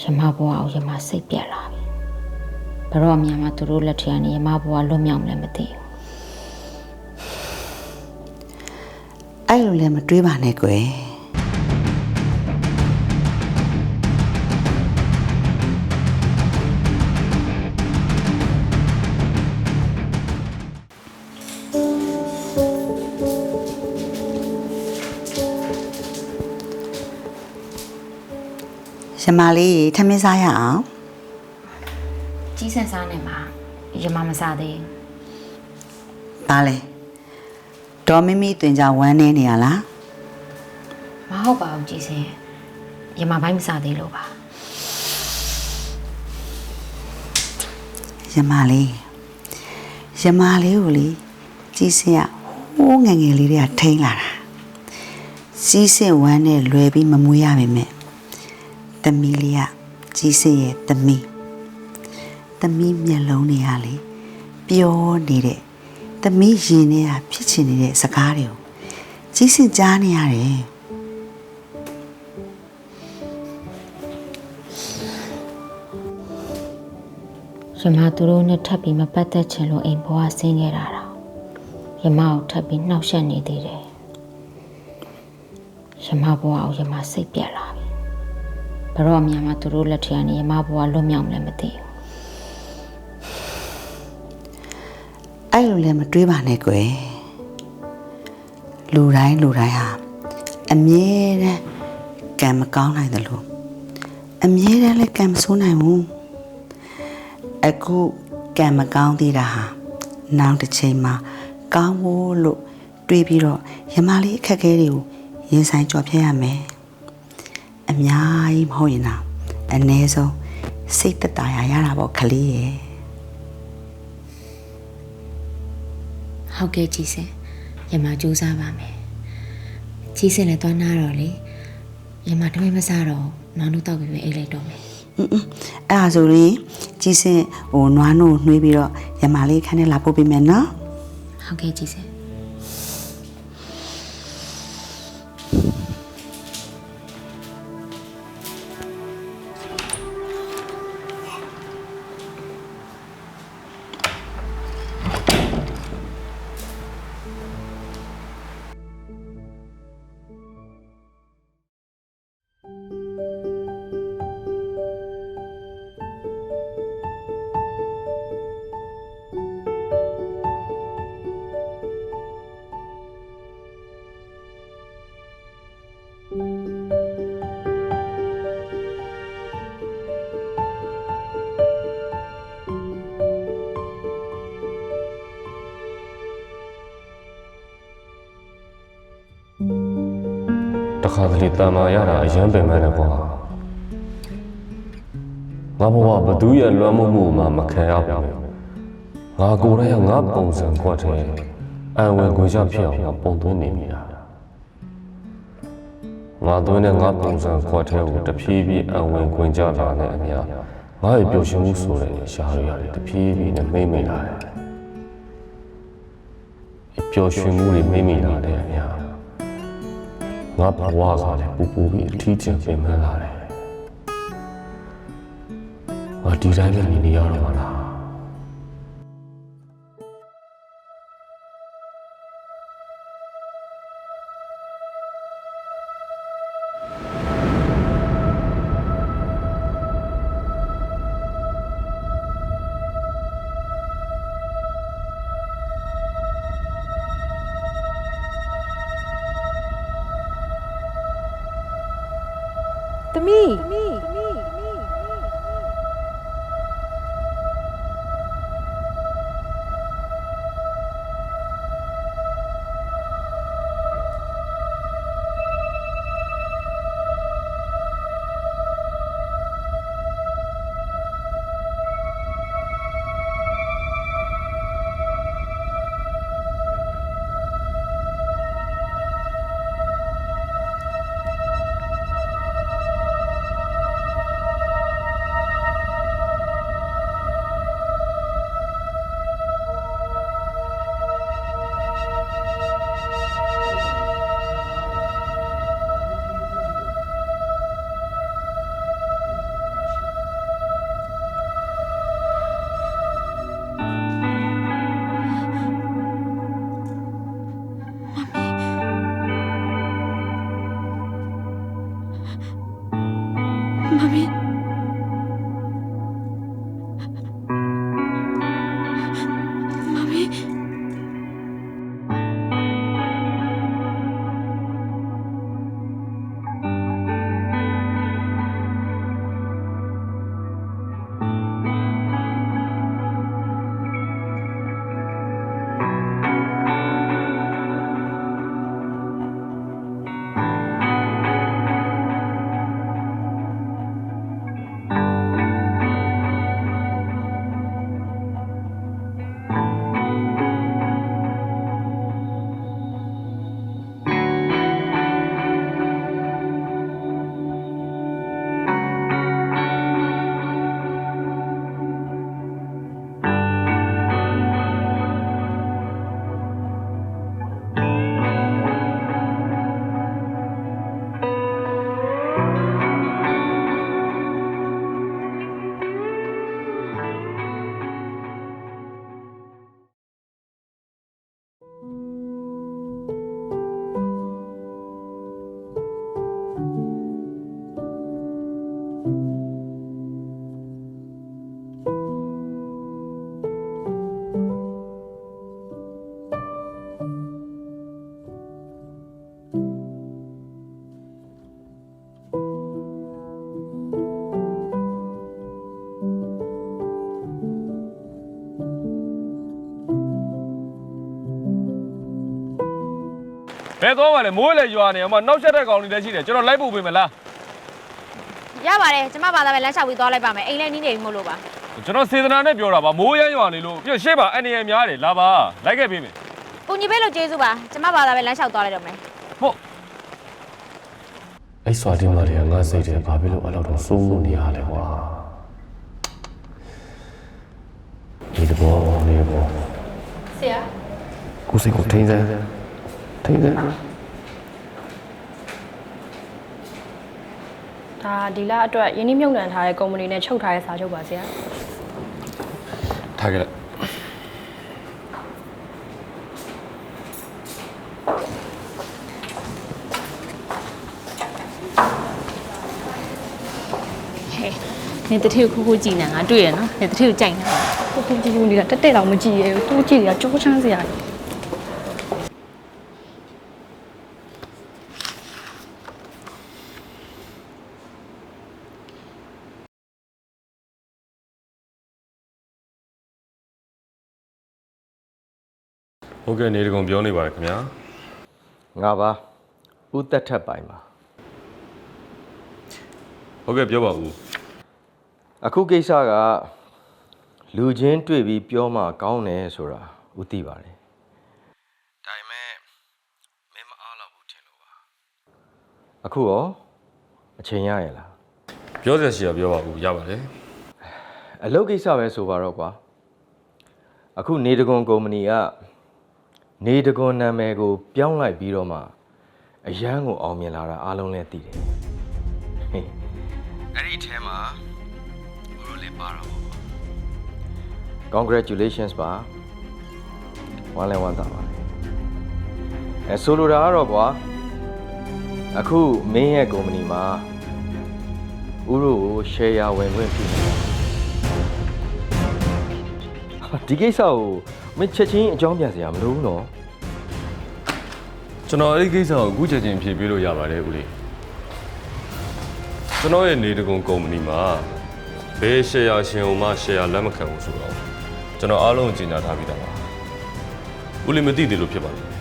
ရမဘွားကိုရမစိတ်ပြက်လာပြီဘရော့အမြန်မှာသူတို့လက်ထက်ကနေရမဘွားလွတ်မြောက်မလဲမသိဘူးအဲ့လိုလည်းမတွေးပါနဲ့ကွယ် ရမလေးထမင်းစားရအောင်ကြီးစံစားနေမှာရမမစားသေးပါလေဒေါ်မမီတွင်ကြဝမ်းနေနေရလားဘူးမဟုတ်ပါဘူးကြီးစံရမဘိုင်းမစားသေးလို့ပါရမလေးရမလေးကိုလေကြီးစင်ရဟိုးငယ်ငယ်လေးတွေကထိန်းလာတာစီးစင်ဝမ်းနဲ့လွယ်ပြီးမမွေးရပါမယ် တမီလေးကကြီးစင်ရဲ့တမီတမီမျက်လုံးတွေကလေပျောနေတဲ့တမီရင်ထဲကဖြစ်ချင်နေတဲ့စကားတွေကိုကြီးစင်ကြားနေရတယ်ရမသူတို့နဲ့ထပ်ပြီးမပတ်သက်ချင်လို့အိမ်ဘွားဆင်းခဲ့တာတော့ရမကိုထပ်ပြီးနှောက်ယှက်နေသေးတယ်ရမဘွားကိုရမစိတ်ပြက်လာပြီ ဘရော့အမြန်မှာသူတို့လက်ထက်ကနေရမဘွားလွတ်မြောက်မလဲမသိဘူးအဲ့လိုလည်းမတွေးပါနဲ့ကွယ်လူတိုင်းလူတိုင်းဟာအမြဲတမ်းကံမကောင်းနိုင်တယ်လို့အမြဲတမ်းလည်းကံမဆိုးနိုင်ဘူးအခုကံမကောင်းသေးတာဟာနောက်တစ်ချိန်မှာကောင်းဖို့လို့တွေးပြီးတော့ယမလေးအခက်အခဲတွေကိုရင်ဆိုင်ကြော်ဖြတ်ရမယ် အများကြီးမဟုတ်ရင်တော့အ ਨੇ ဆုံးစိတ်သက်သာရရတာပေါ့ကလေးရဲ့ဟုတ်ကဲ့ကြည်စင်ရမစူးစမ်းပါမယ်ကြည်စင်လည်းသွားနာတော့လေရမတမင်မစားတော့နွားနို့တောက်ပြီးပဲအိတ်လိုက်တော့မယ်အဲ့ဒါဆိုရင်ကြည်စင်ဟိုနွားနို့နှွေးပြီးတော့ရမလေးခန်းထဲလာပို့ပေးမယ်နော်ဟုတ်ကဲ့ကြည်စင် တခါတလေတန်မာရတာအယမ်းပင်ပန်းတယ်ကွာငါဘဝဘသူရဲ့လွမ်းမိုးမှုမှမခံရဘူးငါကိုယ်တိုင်ကငါပုံစံကွက်တဲ့အံဝင်ကိုရဖြစ်အောင်ငါပုံသွင်းနေမိတာငါသွင်းတဲ့ငါပုံစံကွက်တဲ့ကိုတဖြည်းဖြည်းအံဝင်ခွင်ကြလာတဲ့အမြငါရဲ့ပျော်ရွှင်မှုဆိုတဲ့ရှားရရတယ်တဖြည်းဖြည်းနဲ့မိမ့်မိလာတယ်ပျော်ရွှင်မှုတွေမိမ့်မိလာတဲ့အမြ ငါဘဝကလည်းပူပူပြီးအထီးကျန်ပင်ပန်းလာတယ်။ငါဒီတိုင်းပဲနေနေရတော့မှာလား သမီးမီ ဘယ်သွားပါလဲမိုးလည်းရွာနေအောင်မနောက်ဆက်တဲ့ကောင်တွေလည်းရှိတယ်ကျွန်တော်လိုက်ပို့ပေးမယ်လားရပါတယ်ကျမဘာသာပဲလမ်းလျှောက်ပြီးသွားလိုက်ပါမယ်အိမ်လည်းနီးနေပြီမို့လို့ပါကျွန်တော်စေတနာနဲ့ပြောတာပါမိုးရမ်းရွာနေလို့ပြည့်ရှေ့ပါအနေရများတယ်လာပါလိုက်ခဲ့ပေးမယ်ကိုညီပေးလို့ကျေးဇူးပါကျမဘာသာပဲလမ်းလျှောက်သွားလိုက်တော့မယ်ဟုတ်အဲ့စွာတင်မာတွေကငါစိတ်ထဲဘာဖြစ်လို့အဲ့လောက်တော့စိုးနေရလဲကွာဒီတော့နေပေါ့ဆရာကိုစိတ်ကိုထိန်းစမ်း ထိန်းစမ်းဒါဒီလအတွက်ယင်းနှမြုပ်နှံထားတဲ့ကုမ္ပဏီနဲ့ချုပ်ထားတဲ့စာချုပ်ပါဆရာထားခဲ့လိုက်နေတထေကိုခိုးခိုးကြည်နေငါတွေ့ရနော်နေတထေကိုကြိုက်နေကိုကိုကြည့်နေတာတက်တက်တော့မကြည့်ရဘူးသူကြည့်နေတာကြောချမ်းစရာကြီး ဟုတ်ကဲ့နေတကောင်ပြောနေပါတယ်ခင်ဗျာငါပါဦးသက်ထက်ပိုင်ပါဟုတ်ကဲ့ပြောပါဦးအခုကိစ္စကလူချင်းတွေ့ပြီးပြောမှကောင်းတယ်ဆိုတာဦးသိပါတယ်ဒါပေမဲ့မင်းမအားတော့ဘူးထင်လို့ပါအခုရောအချိန်ရရဲ့လားပြောစရာရှိရပြောပါဦးရပါတယ်အလုပ်ကိစ္စပဲဆိုပါတော့ကွာအခုနေတကွန်ကုမ္ပဏီက နေတကွန်နာမည်ကို ပြောင်းလိုက်ပြီးတော့မှအရန်ကိုအောင်မြင်လာတာအားလုံးလည်းသိတယ်ဟေးအဲ့ဒီအဲမှာဘိုးလေးပါတော့ပေါ့ congratulations ပါဝမ်းလဲဝမ်းသာပါတယ်အဲဆိုလိုတာကတော့ကွာအခုမင်းရဲ့ကုမ္ပဏီမှာဥရိုကို share ဝင်ခွင့်ပြုတယ်ဒီကိစ္စကို မင်းချက်ချင်းအကြောင်းပြန်စရာမလိုဘူးနော်ကျွန်တော်အဲ့ဒီကိစ္စကိုအခုချက်ချင်းဖြေပေးလို့ရပါတယ်ဦးလေးကျွန်တော်ရဲ့နေတကောင်ကုမ္ပဏီမှာဘယ်ရှယ်ယာရှင်အောင်မှရှယ်ယာလက်မခံဘူးဆိုတော့ကျွန်တော်အားလုံးကြီးညာထားပြီးသားပါဦးလေးမသိသေးလို့ဖြစ်ပါလိမ့်မယ်